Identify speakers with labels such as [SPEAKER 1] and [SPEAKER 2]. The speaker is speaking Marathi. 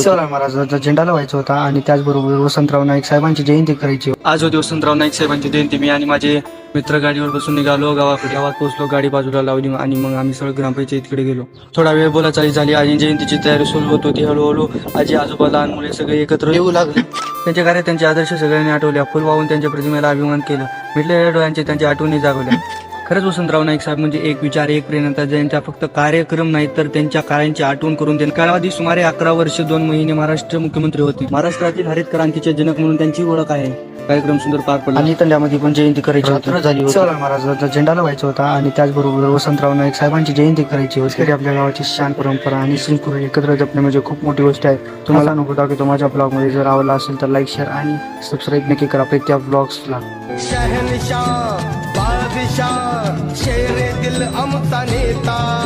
[SPEAKER 1] शिवाजी महाराजांचा झेंडा लावायचा होता आणि त्याचबरोबर वसंतराव नाईक साहेबांची जयंती करायची.
[SPEAKER 2] आज होती वसंतराव नाईक साहेबांची जयंती. मी आणि माझे मित्र गाडीवर बसून निघालो. गावाकडे गावात पोहोचलो. गाडी बाजूला लावली आणि मग आम्ही सगळं ग्रामपंचायतीकडे गेलो. थोडा वेळ बोलाचाली झाली आणि जयंतीची तयारी सुरू होत होती. हळूहळू आजी आजोबा लहान मुले सगळे एकत्र येऊ लागले. त्यांच्या कार्यात त्यांचे आदर्श सगळ्यांनी आठवल्या फुल वाहून त्यांच्या प्रतिमेला अभिमान केलं. मिटलेल्या डोळ्यांचे त्यांच्या आठवणी जागवल्या. खरंच वसंतराव नाईक साहेब म्हणजे एक विचार एक प्रेरणा ज्यांच्या फक्त कार्यक्रम नाहीत तर त्यांच्या कार्यांची आठवण करून त्यांनी कालावधी सुमारे अकरा वर्ष दोन महिने महाराष्ट्र मुख्यमंत्री होते. महाराष्ट्रातील हरित क्रांतीचे जनक म्हणून त्यांची ओळख आहे. कार्यक्रम सुंदर पार पडला.
[SPEAKER 1] आणि तंड्यामध्ये पण जयंती करायची होती. झाली महाराजांचा झेंडा लावायचा होता आणि त्याचबरोबर वसंतराव नाईक साहेबांची जयंती करायची होती. तरी आपल्या गावाची शान परंपरा आणि श्रीपुर एकत्र जपणे म्हणजे खूप मोठी गोष्ट आहे. तुम्हाला अनुभव दाखवतो माझ्या ब्लॉगमध्ये जर आवडला असेल तर लाईक शेअर आणि सबस्क्राईब नक्की करा. प्रत्येक ब्लॉग्सला
[SPEAKER 3] शहनशाह बादशाह शेरे दिल अमता नेता